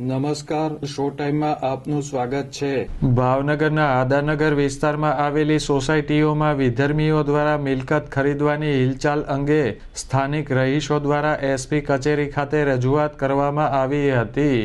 નમસ્કાર, શો ટાઈમમાં આપનું સ્વાગત છે. ભાવનગરના આદાનગર વિસ્તારમાં આવેલી સોસાયટીઓમાં વિધર્મીઓ દ્વારા મિલકત ખરીદવાની હિલચાલ અંગે સ્થાનિક રહીશો દ્વારા એસપી કચેરી ખાતે રજૂઆત કરવામાં આવી હતી.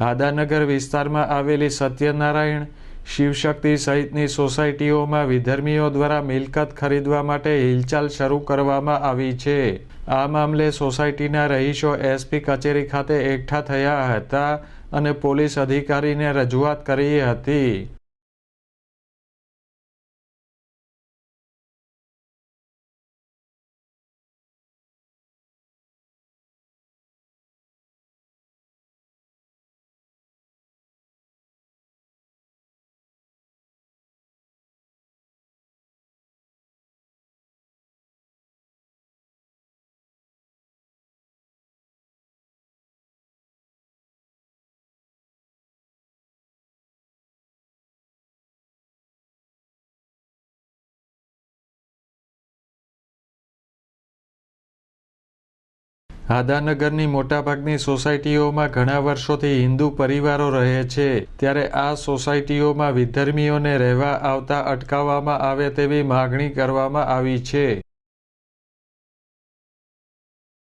આદાનગર વિસ્તારમાં આવેલી સત્યનારાયણ શિવશક્તિ સહિતની સોસાયટીઓમાં વિધર્મીઓ દ્વારા મિલકત ખરીદવા માટે હિલચાલ શરૂ કરવામાં આવી છે. આ મામલે સોસાયટીના રહીશો એસપી કચેરી ખાતે એકઠા થયા હતા અને પોલીસ અધિકારીને રજૂઆત કરી હતી. આદાનગરની મોટાભાગની સોસાયટીઓમાં ઘણા વર્ષોથી હિન્દુ પરિવારો રહે છે. ત્યારે આ સોસાયટીઓમાં વિધર્મીઓને રહેવા આવતા અટકાવવામાં આવે તેવી માગણી કરવામાં આવી છે.